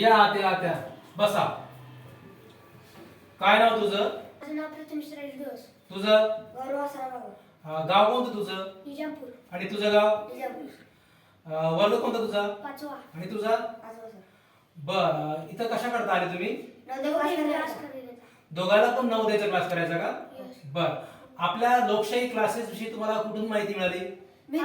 या आत्या आत्या बसा. काय नाव तुझं? तुझं? गाव कोणतं तुझं? निजामपूर. आणि तुझं गाव? निजामपूर. अं, वर्ग कोणता तुझा? पाचवा. आणि तुझा? पाचवा सर. बर इथं कशा करता आले तुम्ही? दोघांना पण नवोदयचा क्लास करायचा का? Yes. बर. आपल्या लोकशाही क्लासेस विषयी तुम्हाला कुठून माहिती मिळाली? मी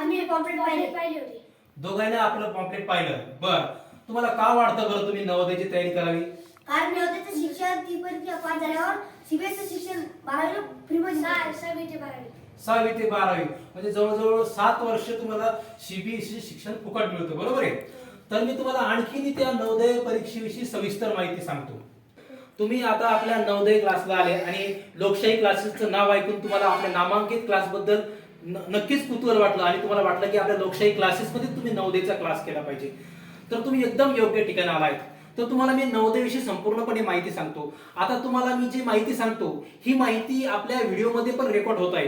पाहिले होते. दोघांना आपलं पॉम्पलेट पाहिलं. बर. तुम्हाला का वाटतं बरं तुम्ही नवोदयची तयारी करावी? कारण नवोदयचं शिक्षण ती परीक्षा पास झाल्यावर सीबीएसई शिक्षण बारावीला फ्री मध्ये सहावी ते बारावी. सहावी ते बारावी. म्हणजे जवळजवळ सात वर्ष तुम्हाला सीबीएसई शिक्षण फुकट मिळतं. बरोबर आहे? तर मी तुम्हाला आणखीन त्या नवोदय परीक्षेविषयी सविस्तर माहिती सांगतो. तुम्ही आता आपल्या नवोदय क्लासला आले आणि लोकशाही क्लासेसचं नाव ऐकून तुम्हाला आपल्या नामांकित क्लासबद्दल नक्कीच कुतूहल वाटलं आणि तुम्हाला वाटलं की आपल्या लोकशाही क्लासेसमध्ये तुम्ही नवदेचा क्लास केला पाहिजे. तर तुम्ही एकदम योग्य ठिकाणी आलायत तर तुम्हाला मी नवोदयविषयी संपूर्णपणे माहिती सांगतो. आता तुम्हाला मी जी माहिती सांगतो ही माहिती आपल्या व्हिडिओमध्ये पण रेकॉर्ड होत आहे.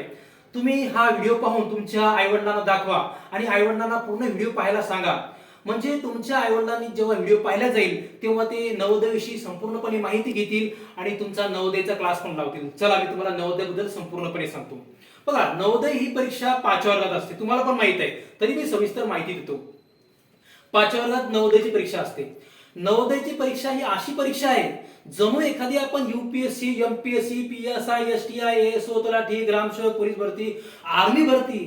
तुम्ही हा व्हिडिओ पाहून तुमच्या आईवडिलांना दाखवा आणि आईवडिलांना पूर्ण व्हिडिओ पाहायला सांगा. म्हणजे तुमच्या आईवडिलांनी जेव्हा व्हिडिओ पाहिला जाईल तेव्हा ते नवोदयविषयी संपूर्णपणे माहिती घेतील आणि तुमचा नवोदयचा क्लास पण लावतील. चला मी तुम्हाला नवोदयबद्दल संपूर्णपणे सांगतो. बघा नवोदय ही परीक्षा पाचव्या वर्गात असते. तुम्हाला पण माहीत आहे. तरी मी सविस्तर माहिती देतो. पाचव्या वर्गात नवोदयची परीक्षा असते. नवोदयची परीक्षा ही अशी परीक्षा आहे जणू एखादी आपण UPSC MPSC P S I S T I S O तलाठी ग्रामसेवक पोलीस भरती आर्मी भरती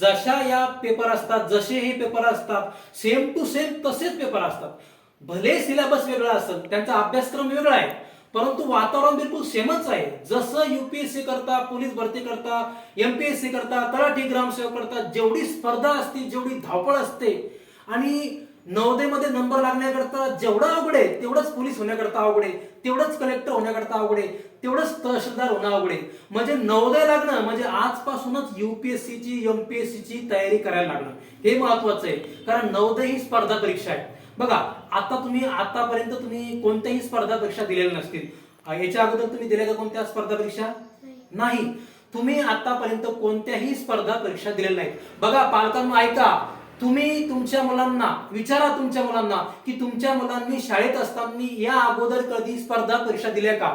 जशा या पेपर असतात जसे हे पेपर असतात सेम टू सेम तसेच पेपर असतात. भले सिलेबस वेगळा असेल त्यांचा अभ्यासक्रम वेगळा आहे परंतु वातावरण बिलकुल सेमच आहे. जसं युपीएससी करता पोलीस भरती करता एमपीएससी करता तलाठी ग्रामसेवक करता जेवढी स्पर्धा असते जेवढी धावपळ असते आणि नवदेमध्ये नंबर लागण्याकरता जेवढं अवघड आहे तेवढंच पोलीस होण्याकरता अवघड आहे तेवढंच कलेक्टर होण्याकरता अवघड आहे तेवढंच तहसीलदार होणं अवघड आहे. म्हणजे नवोदय लागणं म्हणजे आजपासूनच युपीएससीची एमपीएससीची तयारी करायला लागणं हे महत्वाचं आहे. कारण नवोदय ही स्पर्धा परीक्षा आहे. बघा आता तुम्ही आतापर्यंत तुम्ही कोणत्याही स्पर्धा परीक्षा दिलेल्या नसतील. याच्या अगोदर तुम्ही दिल्या का कोणत्या स्पर्धा परीक्षा? नाही. तुम्ही आतापर्यंत कोणत्याही स्पर्धा परीक्षा दिलेल्या नाहीत. बघा पालकांना ऐका. तुम्ही तुमच्या मुलांना विचारा तुमच्या मुलांना की तुमच्या मुलांनी शाळेत असताना या अगोदर कधी स्पर्धा परीक्षा दिल्या का?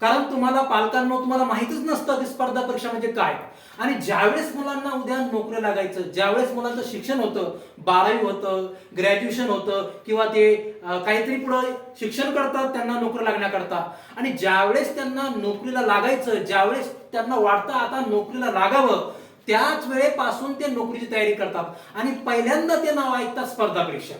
कारण तुम्हाला पालकांना तुम्हाला माहितीच नसतं की स्पर्धा परीक्षा म्हणजे काय. आणि ज्यावेळेस मुलांना उद्या नोकरी लागायचं ज्यावेळेस मुलांचं शिक्षण होतं बारावी होतं ग्रॅज्युएशन होतं किंवा ते काहीतरी पुढे शिक्षण करतात त्यांना नोकरी लागण्याकरता. आणि ज्यावेळेस त्यांना नोकरीला लागायचं ज्यावेळेस त्यांना वाटतं आता नोकरीला लागावं त्याच वेळेपासून ते नोकरीची तयारी करतात. आणि पहिल्यांदा ते नाव ऐकतात स्पर्धा परीक्षा.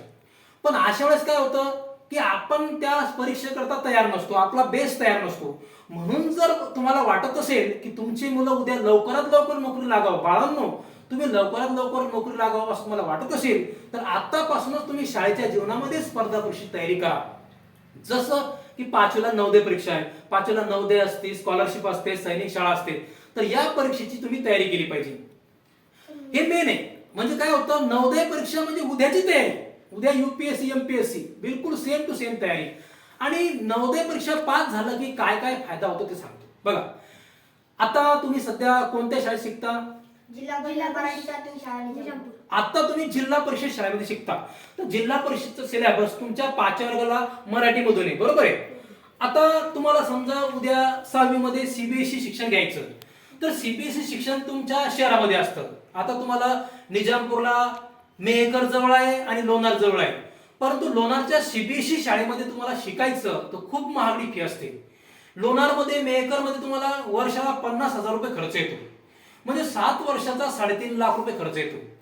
पण अशा वेळेस काय होतं की आपण त्या परीक्षेकरता तयार नसतो आपला बेस तयार नसतो. म्हणून जर तुम्हाला वाटत असेल की तुमची मुलं उद्या लवकरात लवकर नोकरी लागावं बाळांनो तुम्ही लवकरात लवकर नोकरी लागावं असं तुम्हाला वाटत असेल तर आतापासूनच तुम्ही शाळेच्या जीवनामध्ये स्पर्धा परीक्षेची तयारी करा. जसं की पाचवीला नवदे परीक्षा आहे. पाचवीला नवदे असते स्कॉलरशिप असते सैनिक शाळा असते. तर या परीक्षेची तुम्ही तयारी केली पाहिजे. हे मेन आहे. म्हणजे काय होतं? नवोदय परीक्षा म्हणजे उद्याची तयारी. उद्या युपीएससी एमपीएससी बिलकुल सेम टू सेम तयारी. आणि नवोदय परीक्षा पास झालं की काय काय फायदा होतो ते सांगतो. बघा. आता तुम्ही सध्या कोणत्या शाळेत शिकता? आता तुम्ही जिल्हा परिषद शाळेमध्ये शिकता. तर जिल्हा परिषदचा सिलेबस तुमच्या पाचव्या वर्गाला मराठीमधून आहे. बरोबर आहे? आता तुम्हाला समजा उद्या सहावी मध्ये सीबीएसई शिक्षण घ्यायचं. तर सीबीएसई शिक्षण तुमच्या शहरामध्ये असतं. आता तुम्हाला निजामपूरला मेहकर जवळ आहे आणि लोणार जवळ आहे. परंतु लोणारच्या सीबीएसई शाळेमध्ये तुम्हाला शिकायचं तर खूप महागडी फी असते. लोणारमध्ये मेहकरमध्ये तुम्हाला वर्षाला पन्नास हजार रुपये खर्च येतो. म्हणजे सात वर्षाचा साडेतीन लाख रुपये खर्च येतो.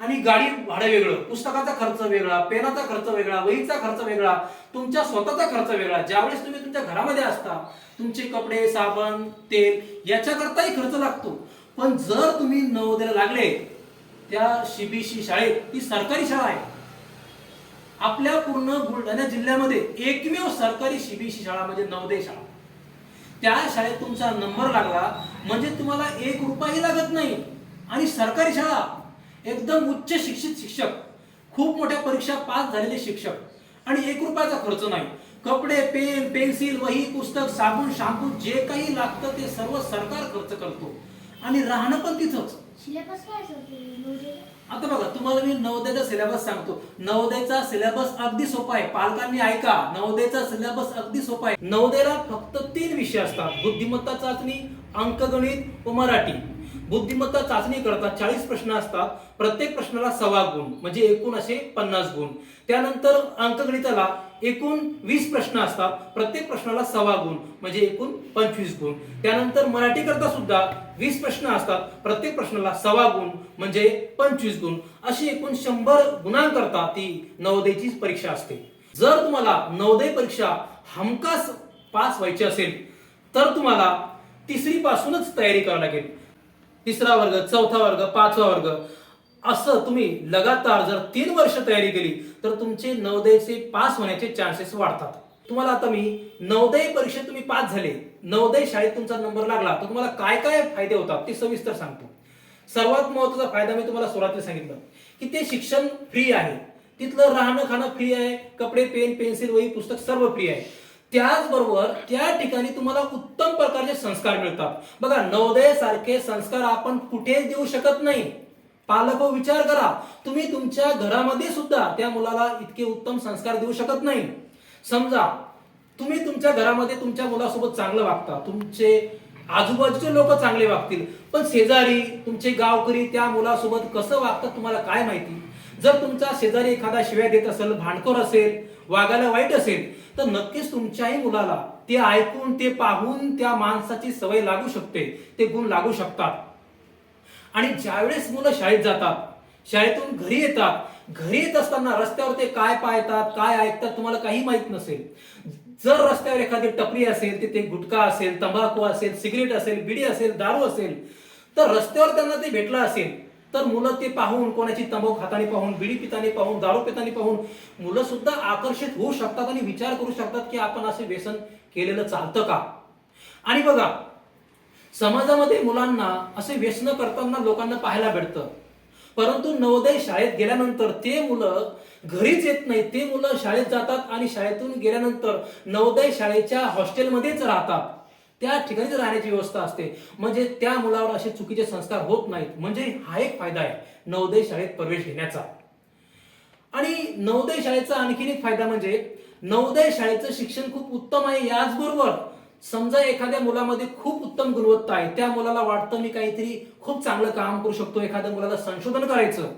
आणि गाडी भाडं वेगळं पुस्तकाचा खर्च वेगळा पेनाचा खर्च वेगळा वहीचा खर्च वेगळा तुमच्या स्वतःचा खर्च वेगळा. ज्यावेळेस तुम्ही तुमच्या घरामध्ये असता तुमचे कपडे साबण तेल याच्याकरताही खर्च लागतो. पण जर तुम्ही नवोदयाला लागले त्या सीबीसी शाळेत ती सरकारी शाळा आहे. आपल्या पूर्ण बुलढाणा जिल्ह्यामध्ये एकमेव सरकारी सीबीसी शाळा म्हणजे नवोदय शाळा. त्या शाळेत तुमचा नंबर लागला म्हणजे तुम्हाला एक रुपयाही लागत नाही. आणि सरकारी शाळा एकदम उच्च शिक्षित शिक्षक खूप मोठ्या परीक्षा पास झालेले शिक्षक. आणि एक रुपयाचा खर्च नाही. कपडे पेन पेन्सिल वही पुस्तक साबण शॅम्पू जे काही लागतं ते सर्व सरकार खर्च करतो. आणि राहणं पण तिथंच. सिलेबस काय सर आता बघा तुम्हाला मी नवोदयचा सिलेबस सांगतो. नवोदयचा सिलेबस अगदी सोपा आहे. पालकांनी ऐका नवोदयचा सिलेबस अगदी सोपा आहे. नवोदयला फक्त तीन विषय असतात. बुद्धिमत्ता चाचणी अंकगणित व मराठी. बुद्धिमत्ता चाचणी करता चाळीस प्रश्न असतात प्रत्येक प्रश्नाला सव्वा गुण म्हणजे एकूण असे पन्नास गुण. त्यानंतर अंकगणिताला एकूण वीस प्रश्न असतात प्रत्येक प्रश्नाला सव्वा गुण म्हणजे एकूण पंचवीस गुण. त्यानंतर मराठी करता सुद्धा वीस प्रश्न असतात प्रत्येक प्रश्नाला सव्वा गुण म्हणजे पंचवीस गुण. अशी एकूण शंभर गुणांकरता ती नवोदयची परीक्षा असते. जर तुम्हाला नवोदय परीक्षा हमखास पास व्हायची असेल तर तुम्हाला तिसरी पासूनच तयारी करावी लागेल. तिसरा वर्ग चौथा वर्ग पाचवा वर्ग. असं तुम्ही लगातार जर तीन वर्ष तयारी केली तर तुमचे नवोदयचे पास होण्याचे चान्सेस वाढतात. तुम्हाला आता मी नवोदय परीक्षेत तुम्ही पास झाले नवोदय शाळेत तुमचा नंबर लागला तर तुम्हाला काय काय फायदे होतात ते सविस्तर सांगतो. सर्वात महत्त्वाचा फायदा मी तुम्हाला सुरुवातीला सांगितलं की ते शिक्षण फ्री आहे. तिथलं राहणं खाणं फ्री आहे कपडे पेन पेन्सिल वही पुस्तक सर्व फ्री आहे. त्याचबरोबर त्या ठिकाणी तुम्हाला उत्तम प्रकारचे संस्कार मिळतात. बघा नवोदय सारखे संस्कार आपण कुठेच देऊ शकत नाही. पालक हो, विचार करा. तुम्ही तुमच्या घरामध्ये सुद्धा त्या मुलाला इतके उत्तम संस्कार देऊ शकत नाही. समजा तुम्ही तुमच्या घरामध्ये तुमच्या मुलासोबत चांगलं वागता. तुमचे आजूबाजूचे लोक चांगले वागतील. पण शेजारी तुमचे गावकरी त्या मुलासोबत कसं वागतात तुम्हाला काय माहिती? जर तुमचा शेजारी एखादा शिव्या देत असेल भांडखोर असेल वागायला वाईट असेल तर नक्कीच तुमच्याही मुलाला ते ऐकून ते पाहून त्या माणसाची सवय लागू शकते. ते गुण लागू शकतात. आणि ज्यावेळेस मुलं शाळेत जातात शाळेतून घरी येतात घरी येत असताना रस्त्यावर ते काय पाहतात काय ऐकतात तुम्हाला काही माहीत नसेल. जर रस्त्यावर एखादी टपरी असेल तिथे गुटखा असेल तंबाखू असेल सिगरेट असेल बिडी असेल दारू असेल तर रस्त्यावर त्यांना ते भेटलं असेल. तर मुलं ते पाहून कोणाची तंबाखू खातानी पाहून बिडी पितानी पाहून दारू पितानी पाहून मुलं सुद्धा आकर्षित होऊ शकतात आणि विचार करू शकतात की आपण असे व्यसन केलेलं चालतं का? आणि बघा समाजामध्ये मुलांना असे व्यसन करताना लोकांना पाहायला भेटतं. परंतु नवोदय शाळेत गेल्यानंतर ते मुलं घरीच येत नाही ते मुलं शाळेत जातात आणि शाळेतून गेल्यानंतर नवोदय शाळेच्या हॉस्टेलमध्येच राहतात. त्या ठिकाणीच राहण्याची व्यवस्था असते म्हणजे त्या मुलावर असे चुकीचे संस्कार होत नाहीत. म्हणजे हा एक फायदा आहे नवोदय शाळेत प्रवेश घेण्याचा. आणि नवोदय शाळेचा आणखीन एक फायदा म्हणजे नवोदय शाळेचं शिक्षण खूप उत्तम आहे याचबरोबर समजा एखाद्या मुलामध्ये खूप उत्तम गुणवत्ता आहे त्या मुलाला वाटतं मी काहीतरी खूप चांगलं काम करू शकतो एखाद्या मुलाला संशोधन करायचं.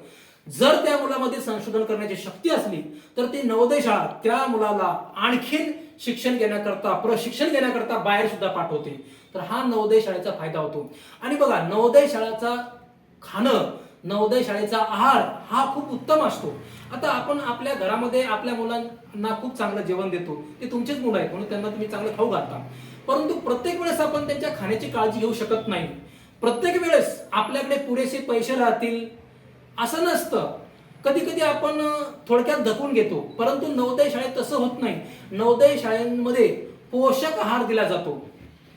जर त्या मुलामध्ये संशोधन करण्याची शक्ती असली तर ती नवोदय शाळा त्या मुलाला आणखीन शिक्षण घेण्याकरता प्रशिक्षण घेण्याकरता बाहेर सुद्धा पाठवते. तर हा नवोदय शाळेचा फायदा होतो. आणि बघा नवोदय शाळेचा खाणं नवोदय शाळेचा आहार हा खूप उत्तम असतो. आता आपण आपल्या घरामध्ये आपल्या मुलांना खूप चांगलं जेवण देतो. ते तुमचेच मुलं आहेत म्हणून त्यांना तुम्ही चांगलं खाऊ घालता. परंतु प्रत्येक वेळेस आपण त्यांच्या खाण्याची काळजी घेऊ शकत नाही. प्रत्येक वेळेस आपल्याकडे पुरेसे पैसे राहतील असं नसतं. कधी कधी आपण थोडक्यात धकून घेतो. परंतु नवोदय शाळेत तसं होत नाही. नवोदय शाळेमध्ये पोषक आहार दिला जातो.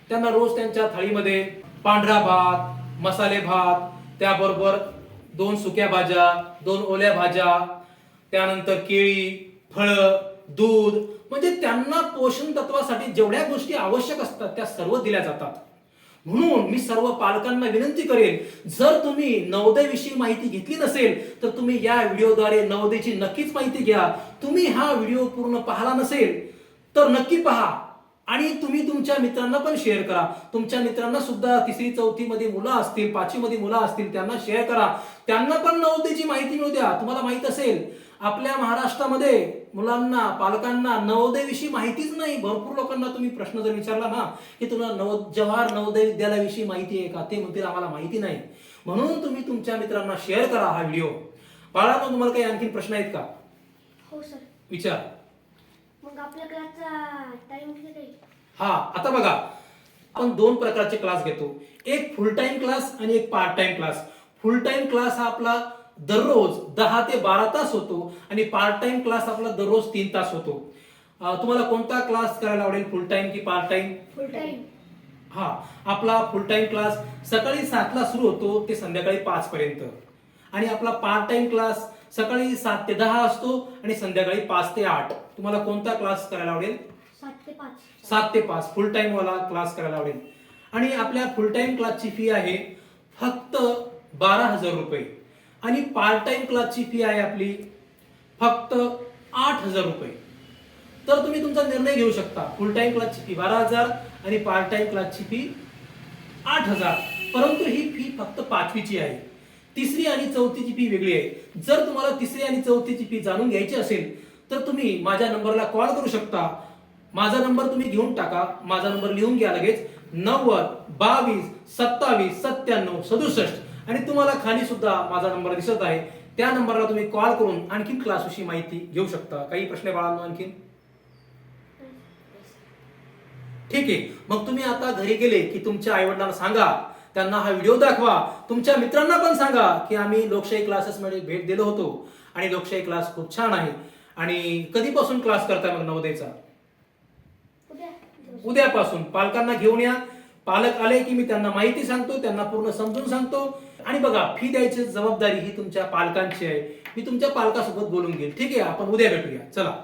त्यांना रोज त्यांच्या थाळीमध्ये पांढरा भात मसाले भात त्याबरोबर दोन सुक्या भाज्या दोन ओल्या भाज्या त्यानंतर केळी फळं दूध. म्हणजे त्यांना पोषण तत्वासाठी जेवढ्या गोष्टी आवश्यक असतात त्या सर्व दिल्या जातात. म्हणून मी सर्व पालकांना विनंती करेन जर तुम्ही नवदेविषयी माहिती घेतली नसेल तर तुम्ही या व्हिडिओद्वारे नवोदयची नक्कीच माहिती घ्या. तुम्ही हा व्हिडिओ पूर्ण पाहला नसेल तर नक्की पहा. आणि तुम्ही तुमच्या मित्रांना पण शेअर करा. तुमच्या मित्रांना सुद्धा तिसरी चौथी मध्ये मुलं असतील पाचवी मध्ये मुलं असतील त्यांना शेअर करा. त्यांना पण नवोदयची माहिती मिळू द्या. तुम्हाला माहीत असेल आपल्या महाराष्ट्रामध्ये मुलांना पालकांना नवोदय विषयी माहितीच नाही. भरपूर लोकांना तुम्ही प्रश्न जर विचारला ना की तुला नव जवाहर नवोदय विद्यालयाविषयी माहिती आहे का? ते म्हणतील आम्हाला माहिती नाही. म्हणून तुम्ही तुमच्या मित्रांना शेअर करा हा व्हिडिओ बाळांनो तुम्हाला काही आणखी प्रश्न आहेत का? हो सर विचार. मग आपल्या क्लासचा टाइम किती हा आता बघा. आपण दोन प्रकारचे क्लास घेतो. एक फुल टाइम क्लास आणि एक part time class full time class हा आपला दररोज दहा ते बारा तास होतो आणि पार्ट टाइम क्लास आपला दररोज तीन तास होतो. अं, तुम्हाला कोणता क्लास करायला आवडेल? फुल टाइम की पार्ट टाइम फुल टाइम हा आपला फुल टाइम क्लास सकाळी सातला सुरू होतो ते संध्याकाळी पाच पर्यंत आणि आपला पार्ट टाइम क्लास सकाळी सात ते दहा असतो आणि संध्याकाळी पाच ते आठ. तुम्हाला कोणता क्लास करायला आवडेल? सात ते पाच. सात ते पाच. फुल टाइम वाला क्लास करायला आवडेल. आणि आपल्या फुल टाइम क्लासची फी आहे फक्त बारा हजार रुपये. आणि पार्ट टाइम क्लासची फी आहे आपली फक्त आठ हजार रुपये. तर तुम्ही तुमचा निर्णय घेऊ शकता. फुल टाइम क्लासची फी बारा हजार आणि पार्ट टाइम क्लासची फी आठ हजार. परंतु ही फी फक्त पाचवीची आहे. तिसरी आणि चौथीची फी वेगळी आहे. जर तुम्हाला तिसरी आणि चौथीची फी जाणून घ्यायची असेल तर तुम्ही माझ्या नंबरला कॉल करू शकता. माझा नंबर तुम्ही घेऊन टाका. माझा नंबर लिहून घ्या लगेच. नव्वद बावीस सत्तावीस सत्त्याण्णव सदुसष्ट. आणि तुम्हाला खाली सुद्धा माझा नंबर दिसत आहे. त्या नंबरला तुम्ही कॉल करून आणखीन क्लासविषयी माहिती घेऊ शकता. काही प्रश्न बाळांनो आणखीन? ठीक आहे. मग तुम्ही आता घरी गेले की तुमच्या आईवडिलांना सांगा त्यांना हा व्हिडिओ दाखवा. तुमच्या मित्रांना पण सांगा की आम्ही लोकशाही क्लासेस मध्ये भेट दिलो होतो आणि लोकशाही क्लास खूप छान आहे. आणि कधीपासून क्लास करताय मग नवोदयचा? उद्या. उद्यापासून. पालकांना घेऊन या. पालक आले की मी त्यांना माहिती सांगतो त्यांना पूर्ण समजून सांगतो. आणि बघा फी द्यायची जबाबदारी ही तुमच्या पालकांची आहे. मी तुमच्या पालकासोबत बोलून घेईल. ठीक आहे? आपण उद्या भेटूया. चला.